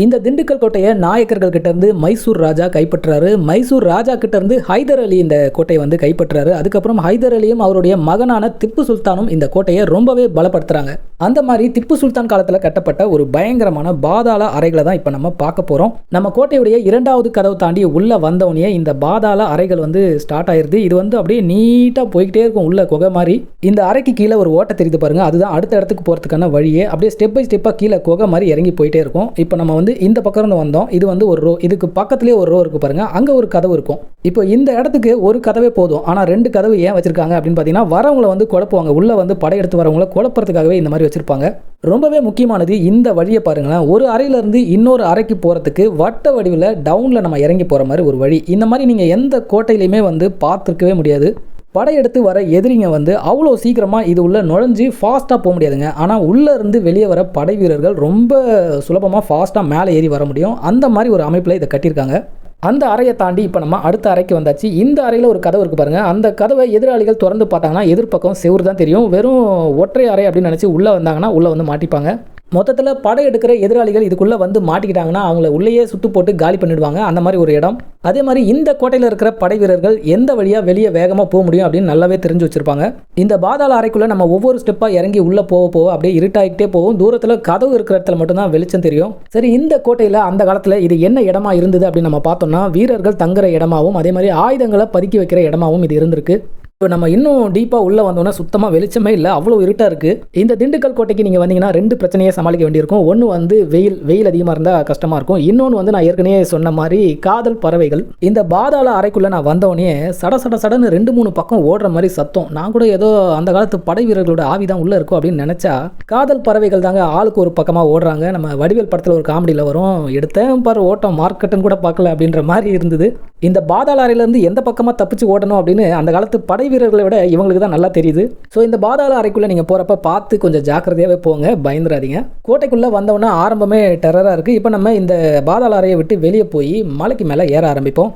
இந்த திண்டுக்கல் கோட்டையை நாயக்கர்கள் கிட்டேருந்து மைசூர் ராஜா கைப்பற்றாரு. மைசூர் ராஜா கிட்டேருந்து ஹைதர் அலி இந்த கோட்டையை வந்து கைப்பற்றாரு. அதுக்கப்புறம் ஹைதர் அலியும் அவருடைய மகனான திப்பு சுல்தானும் இந்த கோட்டையை ரொம்பவே பலப்படுத்துகிறாங்க அந்த மாதிரி திப்பு சுல்தான் காலத்தில் கட்டப்பட்ட ஒரு பயங்கரமான பாதாள அறைகளை தான் இப்போ நம்ம பார்க்க போகிறோம் நம்ம கோட்டையுடைய இரண்டாவது கதவு தாண்டி உள்ளே வந்தவனையே இந்த பாதாள அறைகள் வந்து ஸ்டார்ட் ஆயிடுது இது வந்து அப்படியே நீட்டாக போய்கிட்டே இருக்கும் உள்ள குகை மாதிரி. இந்த அறைக்கு கீழே ஒரு ஓட்டை தெரியுது பாருங்க. அதுதான் அடுத்த இடத்துக்கு போகிறதுக்கான வழியே. அப்படியே ஸ்டெப் பை ஸ்டெப்பாக கீழே குகை மாதிரி இறங்கி போயிட்டே இருக்கும். இப்போ நம்ம வந்து இந்த பக்கம் இருந்து வந்தோம். இது வந்து ஒரு ரோ இதுக்கு பக்கத்துலேயே ஒரு ரோ இருக்குது பாருங்கள் அங்கே ஒரு கதவு இருக்கும். இப்போ இந்த இடத்துக்கு ஒரு கதவே போதும். ஆனால் ரெண்டு கதவு ஏன் வச்சிருக்காங்க அப்படின்னு பார்த்தீங்கன்னா வரவங்களை வந்து குழப்புவாங்க. உள்ளே வந்து படையெடுத்து வரவங்கள குழப்பறதுக்காகவே இந்த மாதிரி வச்சுருப்பாங்க. ரொம்பவே முக்கியமானது இந்த வழியை பாருங்களேன். ஒரு அறையிலேருந்து இன்னொரு அறைக்கு போகிறதுக்கு வட்ட வடிவில் டவுனில் நம்ம இறங்கி போகிற மாதிரி ஒரு வழி. இந்த மாதிரி நீங்கள் எந்த கோட்டையிலையுமே வந்து பார்த்துருக்கவே முடியாது. படையெடுத்து வர எதிரிங்க வந்து அவ்வளோ சீக்கிரமாக இது உள்ளே நுழைஞ்சு ஃபாஸ்ட்டாக போக முடியாதுங்க. ஆனால் உள்ளே இருந்து வெளியே வர படை வீரர்கள் ரொம்ப சுலபமாக ஃபாஸ்ட்டாக மேலே ஏறி வர முடியும். அந்த மாதிரி ஒரு அமைப்பில் இதை கட்டியிருக்காங்க. அந்த அறையை தாண்டி இப்போ நம்ம அடுத்த அறைக்கு வந்தாச்சு. இந்த அறையில் ஒரு கதவு இருக்குது பாருங்கள் அந்த கதவை எதிராளிகள் திறந்து பார்த்தாங்கன்னா எதிர்ப்பக்கம் செவ்வறு தான் தெரியும். வெறும் ஒற்றை அறை அப்படின்னு நினச்சி உள்ளே வந்தாங்கன்னா உள்ளே வந்து மாட்டிப்பாங்க. மொத்தத்தில் படம் எடுக்கிற எதிராளிகள் இதுக்குள்ளே வந்து மாட்டிக்கிட்டாங்கன்னா அவங்கள உள்ளேயே சுட்டு போட்டு காலி பண்ணிடுவாங்க. அந்த மாதிரி ஒரு இடம். அதே மாதிரி இந்த கோட்டையில் இருக்கிற படை வீரர்கள் எந்த வழியாக வெளியே வேகமாக போக முடியும் அப்படின்னு நல்லாவே தெரிஞ்சு வச்சுருப்பாங்க. இந்த பாதாள அறைக்குள்ளே நம்ம ஒவ்வொரு ஸ்டெப்பாக இறங்கி உள்ளே போக போக அப்படியே இருட்டாகிட்டே போகும். தூரத்தில் கதவு இருக்கிற இடத்துல மட்டும்தான் வெளிச்சம் தெரியும். சரி இந்த கோட்டையில் அந்த காலத்தில் இது என்ன இடமா இருந்தது அப்படின்னு நம்ம பார்த்தோம்னா வீரர்கள் தங்குற இடமாவும் அதே மாதிரி ஆயுதங்களை பதுக்கி வைக்கிற இடமாவும் இது இருந்திருக்கு. இப்போ நம்ம இன்னும் டீப்பாக உள்ளே வந்தோம்னா சுத்தமாக வெளிச்சமே இல்லை அவ்வளோ இருட்டாக இருக்குது இந்த திண்டுக்கல் கோட்டைக்கு நீங்கள் வந்தீங்கன்னா ரெண்டு பிரச்சனையை சமாளிக்க வேண்டியிருக்கும். ஒன்று வந்து வெயில் வெயில் அதிகமாக இருந்தால் கஷ்டமாக இருக்கும். இன்னொன்று வந்து நான் ஏற்கனவே சொன்ன மாதிரி காதல் பறவைகள். இந்த பாதாள அறைக்குள்ளே நான் வந்தவொடனே சட சட சடன்னு ரெண்டு மூணு பக்கம் ஓடுற மாதிரி சத்தம். நான் கூட ஏதோ அந்த காலத்து படை வீரர்களோட ஆவி தான் உள்ளே இருக்கும் அப்படின்னு நினச்சா காதல் பறவைகள் தாங்க ஆளுக்கு ஒரு பக்கமாக ஓடுறாங்க. நம்ம வடிவேல் படத்தில் ஒரு காமெடியில் வரும் எடுத்தேன் பாரு ஓட்டம் மார்க்கெட்டுன்னு கூட பார்க்கல அப்படின்ற மாதிரி இருந்தது. இந்த பாதாள அறையிலேருந்து எந்த பக்கமாக தப்பிச்சு ஓடணும் அப்படின்னு அந்த காலத்து படை வீரர்களை விட இவங்களுக்கு தான் நல்லா தெரியுது. ஸோ இந்த பாதாள அறைக்குள்ளே நீங்கள் போகிறப்ப பார்த்து கொஞ்சம் ஜாக்கிரதையாகவே போங்க பயந்துடாதீங்க. கோட்டைக்குள்ளே வந்தவொன்னே ஆரம்பமே டெரராக இருக்குது இப்போ நம்ம இந்த பாதாள அறையை விட்டு வெளியே போய் மலைக்கு மேலே ஏற ஆரம்பிப்போம்.